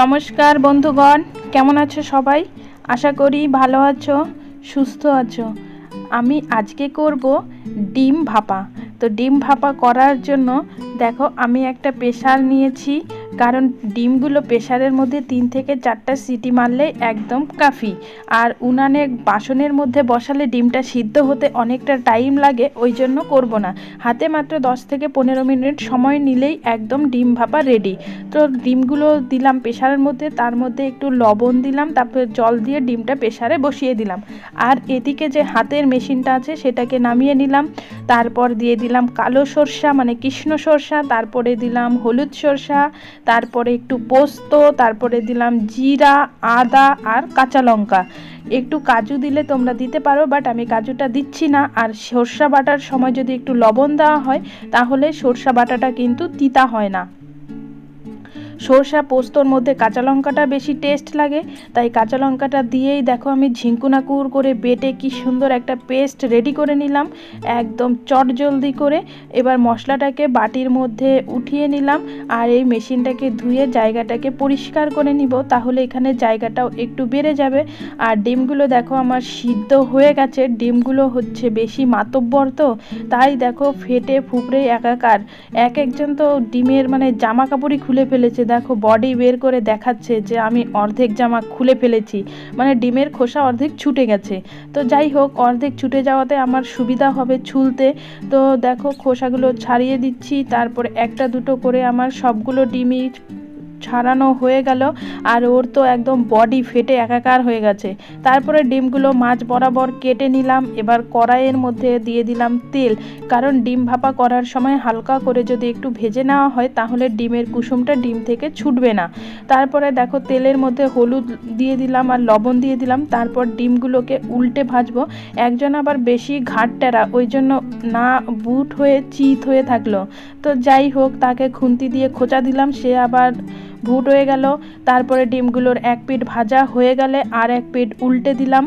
নমস্কার বন্ধুগণ, কেমন আছো সবাই? আশা করি ভালো আছো, সুস্থ আছো। আমি আজকে করব ডিম ভাপা। তো ডিম ভাপা করার জন্য দেখো আমি একটা পেশাল নিয়েছি কারণ ডিমগুলো প্রেশারের মধ্যে তিন থেকে চারটা সিটি মারলেই একদম কাফি। আর উনানে বাসনের মধ্যে বসালে ডিমটা সিদ্ধ হতে অনেকটা টাইম লাগে, ওই জন্য করব না। হাতে মাত্র দশ থেকে পনেরো মিনিট সময় নিলেই একদম ডিম ভাপা রেডি তো ডিমগুলো দিলাম প্রেশারের মধ্যে, তার মধ্যে একটু লবণ দিলাম, তারপর জল দিয়ে ডিমটা প্রেশারে বসিয়ে দিলাম। আর এদিকে যে হাতের মেশিনটা আছে, সেটাকে নামিয়ে নিলাম। তারপর দিয়ে দিলাম কালো সরষা মানে কৃষ্ণ সরষা, তারপরে দিলাম হলুদ সরষা তারপরে একটু পোস্ত, তারপরে দিলাম জিরা, আদা আর কাঁচা লঙ্কা। একটু কাজু দিলে তোমরা দিতে পারো বাট আমি কাজুটা দিচ্ছি না। আর সর্ষা বাটার সময় যদি একটু লবণ দেওয়া হয়, তাহলে সর্ষা বাটাটা কিন্তু তিতা হয় না। সরষা পোস্তর মধ্যে কাঁচা লঙ্কাটা বেশি টেস্ট লাগে। তাই কাঁচা লঙ্কাটা দিয়েই দেখো আমি ঝিঙ্কুনাকুর করে বেটে কি সুন্দর একটা পেস্ট রেডি করে নিলাম, একদম চট জলদি করে। এবার মশলাটাকে বাটির মধ্যে উঠিয়ে নিলাম আর এই মেশিনটাকে ধুয়ে জায়গাটাকে পরিষ্কার করে নিব, তাহলে এখানে জায়গাটাও একটু বেড়ে যাবে। আর ডিমগুলো দেখো আমার সিদ্ধ হয়ে গেছে, ডিমগুলো হচ্ছে বেশি মাতব্বর তো, তাই দেখো ফেটে ফুপড়ে একাকার। এক একজন তো ডিমের মানে জামা কাপড়ই খুলে ফেলেছে দেখো বডি বের করে দেখাচ্ছে যে আমি অর্ধেক জামা খুলে ফেলেছি। মানে ডিমের খোসা অর্ধেক ছুটে গেছে। তো যাই হোক, অর্ধেক ছুটে যাওয়াতে আমার সুবিধা হবে ছুলতে। তো দেখো, খোসাগুলো ছাড়িয়ে দিচ্ছি। তারপর একটা দুটো করে আমার সবগুলো ডিমই ছাড়ানো হয়ে গেল আর ওর তো একদম বডি ফেটে একাকার হয়ে গেছে। তারপরে ডিমগুলো মাছ বরাবর কেটে নিলাম, এবার কড়াইয়ের মধ্যে দিয়ে দিলাম তেল। কারণ ডিম ভাপা করার সময় হালকা করে যদি একটু ভেজে নেওয়া হয়, তাহলে ডিমের কুসুমটা ডিম থেকে ছুটবে না। তারপরে দেখো তেলের মধ্যে হলুদ দিয়ে দিলাম আর লবণ দিয়ে দিলাম। তারপর ডিমগুলোকে উল্টে ভাজবো। একজন আবার বেশি ঘাট টেরা, ওই জন্য না বুট হয়ে চিত হয়ে থাকল। তো যাই হোক, তাকে খুন্তি দিয়ে খোঁচা দিলাম। সে আবার ভুট হয়ে গেল। তারপরে ডিমগুলোর এক পিঠ ভাজা হয়ে গেলে আর এক পিঠ উল্টে দিলাম।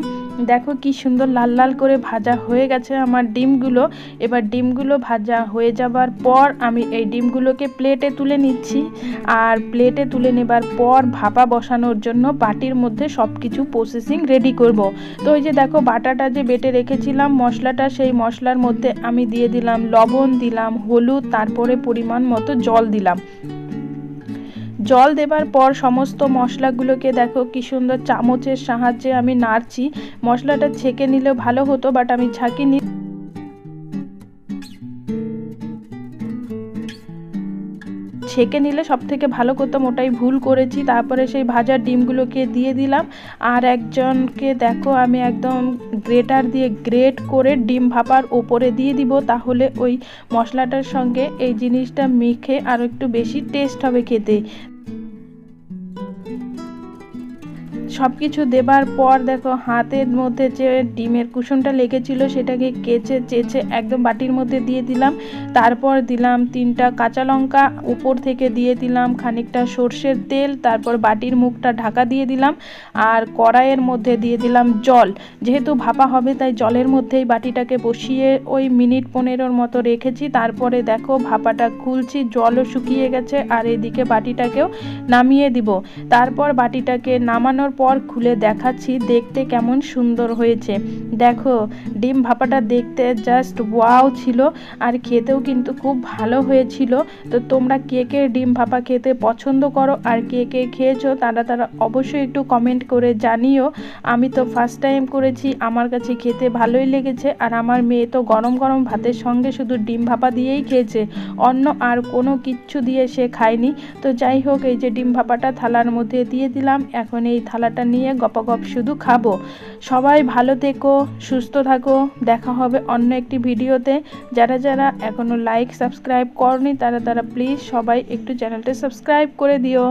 দেখো কি সুন্দর লাল লাল করে ভাজা হয়ে গেছে আমার ডিমগুলো। এবার ডিমগুলো ভাজা হয়ে যাবার পর আমি এই ডিমগুলোকে প্লেটে তুলে নিচ্ছি। আর প্লেটে তুলে নেবার পর ভাপা বসানোর জন্য বাটির মধ্যে সব কিছু প্রসেসিং রেডি করব। তো ওই যে দেখো বাটাটা যে বেটে রেখেছিলাম মশলাটা, সেই মশলার মধ্যে আমি দিয়ে দিলাম লবণ, দিলাম হলুদ, তারপরে পরিমাণ মতো জল দিলাম। জল দেবার পর সমস্ত মশলাগুলোকে দেখো কি সুন্দর চামচের সাহায্যে আমি নাড়ছি। মশলাটা ছেঁকে নিলে ভালো হতো বাট আমি ছাঁকিনি ছেঁকে নিলে সব থেকে ভালো করতাম, ওটাই ভুল করেছি। তারপরে সেই ভাজা ডিমগুলোকে দিয়ে দিলাম। আর একজনকে দেখো আমি একদম গ্রেটার দিয়ে গ্রেট করে ডিম ভাপার ওপরে দিয়ে দিব, তাহলে ওই মশলাটার সঙ্গে এই জিনিসটা মেখে আরও একটু বেশি টেস্ট হবে খেতে। সব কিছু দেবার পর দেখো, হাতের মধ্যে যে ডিমের কুসুমটা লেগেছিল সেটাকে কেচে, চেচে একদম বাটির মধ্যে দিয়ে দিলাম। তারপর দিলাম তিনটা কাঁচা লঙ্কা, উপর থেকে দিয়ে দিলাম খানিকটা সর্ষের তেল, তারপর বাটির মুখটা ঢাকা দিয়ে দিলাম আর কড়াইয়ের মধ্যে দিয়ে দিলাম জল। যেহেতু ভাপা হবে তাই জলের মধ্যেই বাটিটাকে বসিয়ে ওই মিনিট পনেরোর মতো রেখেছি। তারপরে দেখো ভাপাটা খুলছি, জলও শুকিয়ে গেছে আর এদিকে বাটিটাকেও নামিয়ে দিব। তারপর বাটিটাকে নামানোর পর খুলে দেখাচ্ছি, দেখতে কেমন সুন্দর হয়েছে। দেখো, ডিম ভাপাটা দেখতে জাস্ট ওয়াও ছিল, আর খেতেও কিন্তু খুব ভালো হয়েছিল। তো তোমরা কে কে ডিম ভাপা খেতে পছন্দ করো আর কে কে খেয়েছো, তারা তারা অবশ্যই একটু কমেন্ট করে জানিও। আমি তো ফার্স্ট টাইম করেছি, আমার কাছে খেতে ভালোই লেগেছে, আর আমার মেয়ে তো গরম গরম ভাতের সঙ্গে শুধু ডিম ভাপা দিয়েই খেয়েছে। অন্য আর কোনো কিচ্ছু দিয়ে সে খায়নি। তো যাই হোক, এই যে ডিম ভাপাটা থালার মধ্যে দিয়ে দিলাম, এখন এই থালাটা নিয়ে গপাগপ শুধু খাব। সবাই ভালো থেকো, সুস্থ থাকো। দেখা হবে অন্য একটি ভিডিওতে। যারা যারা এখনও লাইক সাবস্ক্রাইব করনি, তারা তারা প্লিজ সবাই একটু চ্যানেলটা সাবস্ক্রাইব করে দিও।